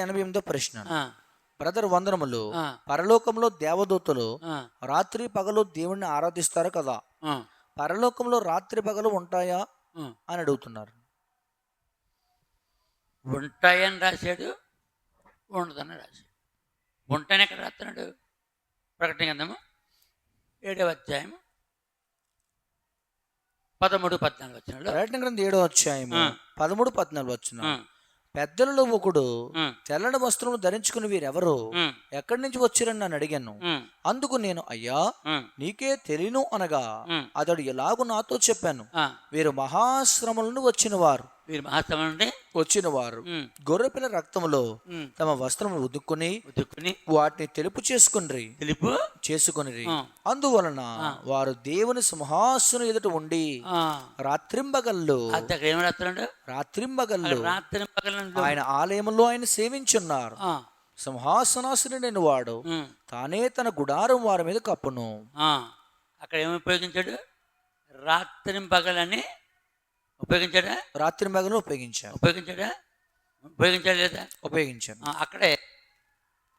ఎనభై ఎనిమిదో ప్రశ్న బ్రదర్ వందనములు. పరలోకంలో దేవదూతలు రాత్రి పగలు దేవుణ్ణి ఆరాధిస్తారు కదా. పరలోకంలో రాత్రి పగలు ఉంటాయా. అని అడుగుతున్నారు. ఉంటాయని రాశాడు ఉండదని రాశాడు. ఉంటాయని ఎక్కడ రాస్తున్నాడు? ప్రకటన గ్రంథము ఏడవ అధ్యాయం పదమూడు పద్నాలుగు వచ్చినాడు ప్రకటన గ్రంథం ఏడో అధ్యాయము ఆ. పదమూడు పద్నాలుగు వచ్చిన పెద్దలలో ఒకడు తెల్లని వస్త్రములు ధరించుకుని వీరెవరు? ఎక్కడి నుంచి వచ్చిరని నన్ను అడిగాను. అందుకు నేను అయ్యా నీకే తెలియను అనగా అతడు ఎలాగూ నాతో చెప్పాను. వీరు మహాశ్రమల నుండి వచ్చిన వారు వీరు వచ్చిన వారు గొర్రెపిల్ల రక్తములో తమ వస్త్రములు ఉదుక్కుని ఉతుక్కుని వాటిని తెలుపు చేసుకుని తెలుపు చేసుకుని. అందువలన వారు దేవుని సింహాసనం ఎదుట ఉండి ఆ, రాత్రింబగళ్ళు అంత అక్కడ ఏమి రాస్తున్నాడు రాత్రింబగళ్ళు రాత్రి పగలను ఆయన ఆలయంలో ఆయన సేవించున్నారు. సింహాసనాసురుడైన వాడు తానే తన గుడారం వారి మీద కప్పును. అక్కడ ఏమి ఉపయోగించాడు? రాత్రి ఉపయోగించాడా? రాత్రింబగలు ఉపయోగించారు ఉపయోగించాడా ఉపయోగించాడు? లేదా ఉపయోగించారు ఆ, అక్కడే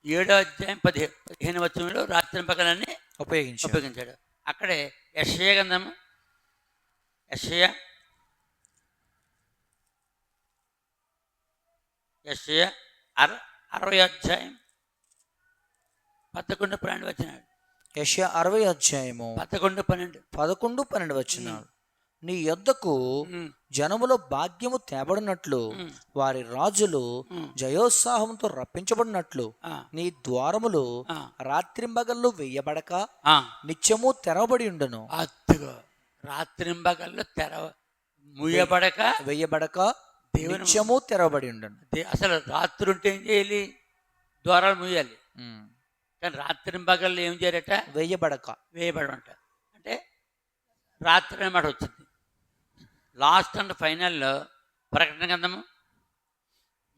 ఏడో అధ్యాయం పది పదిహేను వచ్చంలో రాత్రి పగలని ఉపయోగించారు ఉపయోగించాడు. అక్కడే యశయ గంధము యశయ యశయ అర అరవై అధ్యాయం పదకొండు పన్నెండు వచ్చినాడు యశ అరవై అధ్యాయము పదకొండు పన్నెండు. పదకొండు పన్నెండు వచ్చినాడు నీ యొద్దకు జనములో భాగ్యము తేబడినట్లు వారి రాజులు. జయోత్సాహంతో రప్పించబడినట్లు నీ ద్వారములు రాత్రింబగళ్ళు వెయ్యబడక ఆ. నిత్యము తెరవబడి ఉండును. అద్దుగో. రాత్రింబగల్లో తెర ముయ్యబడక వెయ్యబడక నిత్యము తెరవబడి ఉండును. అసలు రాత్రి ఉంటే ఏం చేయాలి? ద్వారాలు ముయ్యాలి. కానీ రాత్రింబగల్లో ఏం చేయాలట వెయ్యబడక వేయబడమంట. అంటే రాత్రి అన్నమాట వచ్చింది లాస్ట్ అండ్ ఫైనల్లో ప్రకటన గ్రంథము.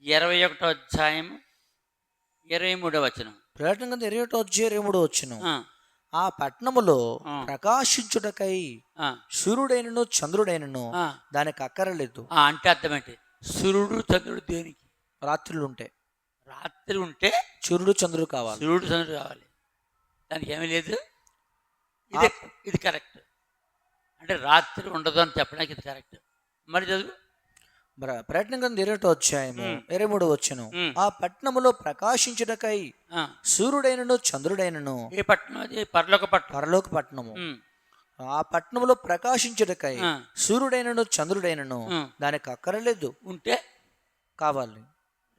ఇరవై ఒకటో అధ్యాయం ఇరవై మూడో వచనం. ప్రకటన కింద ఇరవై ఒకటో అధ్యాయం ఇరవై మూడో వచ్చును ఆ, పట్టణములో. ప్రకాశించుటకై సూర్యుడైనను చంద్రుడైనను. దానికి అక్కరలేదు. అంటే అర్థమేంటి సూర్యుడు చంద్రుడు దేనికి? రాత్రులు ఉంటాయి రాత్రి ఉంటే సూర్యుడు చంద్రుడు కావాలి. సూర్యుడు చంద్రుడు కావాలి. దానికి ఏమీ లేదు. ఇది ఇది కరెక్ట్. అంటే రాత్రి ఉండదు అని చెప్పడానికి ఇది కరెక్ట్. మరి చదువు? ప్రకటన కింద ఇరవై ఉమ్. ఇరవై మూడు వచ్చును. ఆ పట్టణములో ప్రకాశించుటకై సూర్యుడైనను చంద్రుడైనను ఏ పట్టణం అది? పరలోక పట్టణం. పరలోక పట్టణము. ఆ పట్టణములో ప్రకాశించుటకై. సూర్యుడైనను చంద్రుడైనను. దానికి అక్కరలేదు. ఉంటే? కావాలి.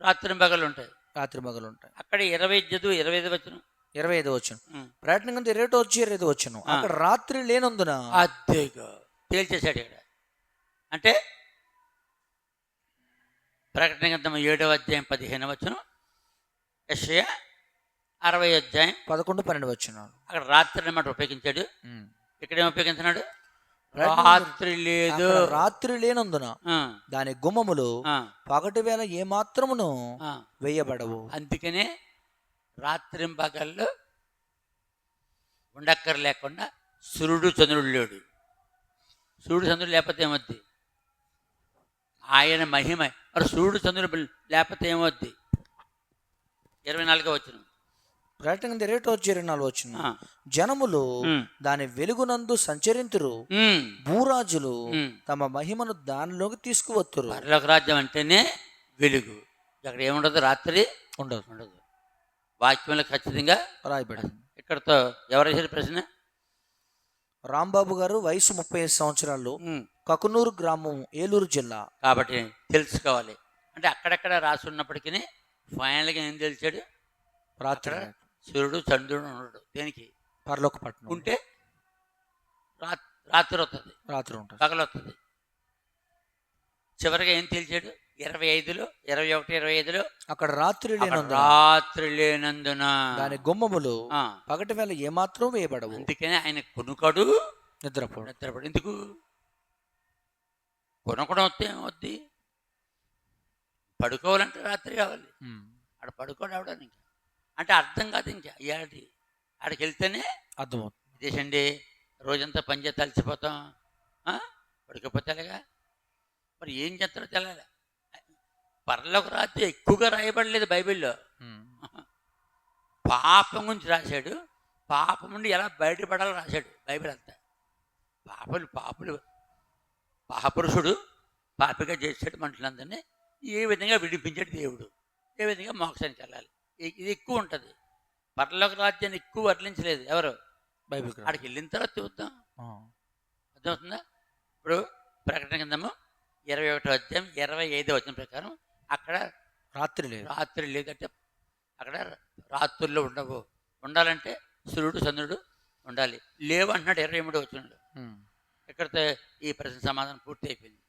రాత్రి పగలు ఉంటాయి రాత్రి మగలు ఉంటాయి అక్కడ ఇరవై చదువు ఇరవై ఐదు వచ్చిన ఇరవై ఐదు వచ్చును ప్రకటన కింద ఇరవై ఒకటో వచ్చి ఇరవై ఐదు వచ్చును అక్కడ రాత్రి లేనందున అదేగా తేల్చేశాడు ఇక్కడ. అంటే ప్రకటన గ్రంథం ఏడవ అధ్యాయం పదిహేను వచ్చును యెషయ అరవై అధ్యాయం పదకొండు పన్నెండు వచ్చిన అక్కడ రాత్రి అన్నమాట ఉపయోగించాడు. ఇక్కడ ఉపయోగించినాడు? రాత్రి లేదు. రాత్రి లేనందున దాని గుమ్మములు పగటి వేళ ఏ మాత్రమును. వేయబడవు. అందుకనే రాత్రి పగళ్ళు ఉండక్కర లేకుండా సూర్యుడు చంద్రుడు లేడు. సూర్యుడు చంద్రుడు లేకపోతే ఏమొద్ది? ఆయన మహిమ. మరి సూర్యుడు చంద్రుడు లేకపోతే ఏమొద్ది? ఇరవై నాలుగో వచ్చిన ప్రకటన ఇరవై వచ్చి ఇరవై నాలుగు వచ్చిన జనములు దాని వెలుగునందు సంచరింతురు. భూరాజులు తమ మహిమను దానిలోకి తీసుకువత్తురు. రాజ్యం అంటేనే వెలుగు. అక్కడ ఏముండదు? రాత్రి ఉండదు. ఉండదు. వాక్యంలో ఖచ్చితంగా రాయబడింది. ఇక్కడతో ఎవరు ప్రశ్న? రాంబాబు గారు వయసు ముప్పై ఐదు సంవత్సరాలు. కకునూరు గ్రామం ఏలూరు జిల్లా. కాబట్టి తెలుసుకోవాలి. అంటే అక్కడక్కడ రాసి ఉన్నప్పటికీ ఫైనల్గా ఏం తెలిసాడు? రాత్రి సూర్యుడు చంద్రుడు ఉండడు దేనికి? పరలోక పట్టణం ఉంటే రాత్రి వస్తుంది. రాత్రి ఉంటుంది. పగలు వస్తుంది చివరిగా ఏం తెలిసాడు? ఇరవై ఐదులో ఇరవై ఒకటి ఇరవై ఐదులో అక్కడ రాత్రి రాత్రి లేనందున. దాని గుమ్మములు పగటి వేళ ఏమాత్రం వేయబడవు. అందుకనే ఆయన కొనుకడు నిద్రపోడు. నిద్రపడు. ఎందుకు? కొనకడం వస్తే ఏమవుద్ది? పడుకోవాలంటే రాత్రి కావాలి. ఆడ పడుకోడు అవడానికి ఇంకా. అంటే అర్థం కాదు ఇంకా. ఇయాటి ఆడికి వెళ్తేనే అర్థమవుతుంది. ఇదేసండి రోజంతా పని చేస్తే అలసిపోతాం. ఆ? పడుకోపోతేలేగా మరి ఏం చేస్తారో తెలాలి పరలోక రాజ్యం ఎక్కువగా రాయబడలేదు బైబిల్లో. పాపం గురించి రాశాడు. పాపం నుండి ఎలా బయటపడాలో రాశాడు బైబిల్ అంతా. పాపలు పాపులు పాపరుషుడు పాపిగా చేసాడు మనుషులందరినీ. ఏ విధంగా విడిపించాడు దేవుడు. ఏ విధంగా మోక్షానికి వెళ్ళాలి. ఇది ఎక్కువ ఉంటుంది. పరలోక రాజ్యాన్ని ఎక్కువ వర్ణించలేదు ఎవరు? బైబిల్. అక్కడికి వెళ్ళిన తర్వాత చూద్దాం. అర్థమవుతుందా? ఇప్పుడు ప్రకటన కిందము ఇరవై ఒకటో అధ్యాయం ఇరవై ఐదో వచ్చిన ప్రకారం అక్కడ రాత్రి లేదు. రాత్రి లేదంటే అక్కడ రాత్రుల్లో ఉండవు. ఉండాలంటే సూర్యుడు చంద్రుడు ఉండాలి. లేవు అంటున్నాడు ఇరవై మూడు వచ్చినాడు ఉమ్, ఇక్కడితో ఈ ప్రశ్న సమాధానం పూర్తి అయిపోయింది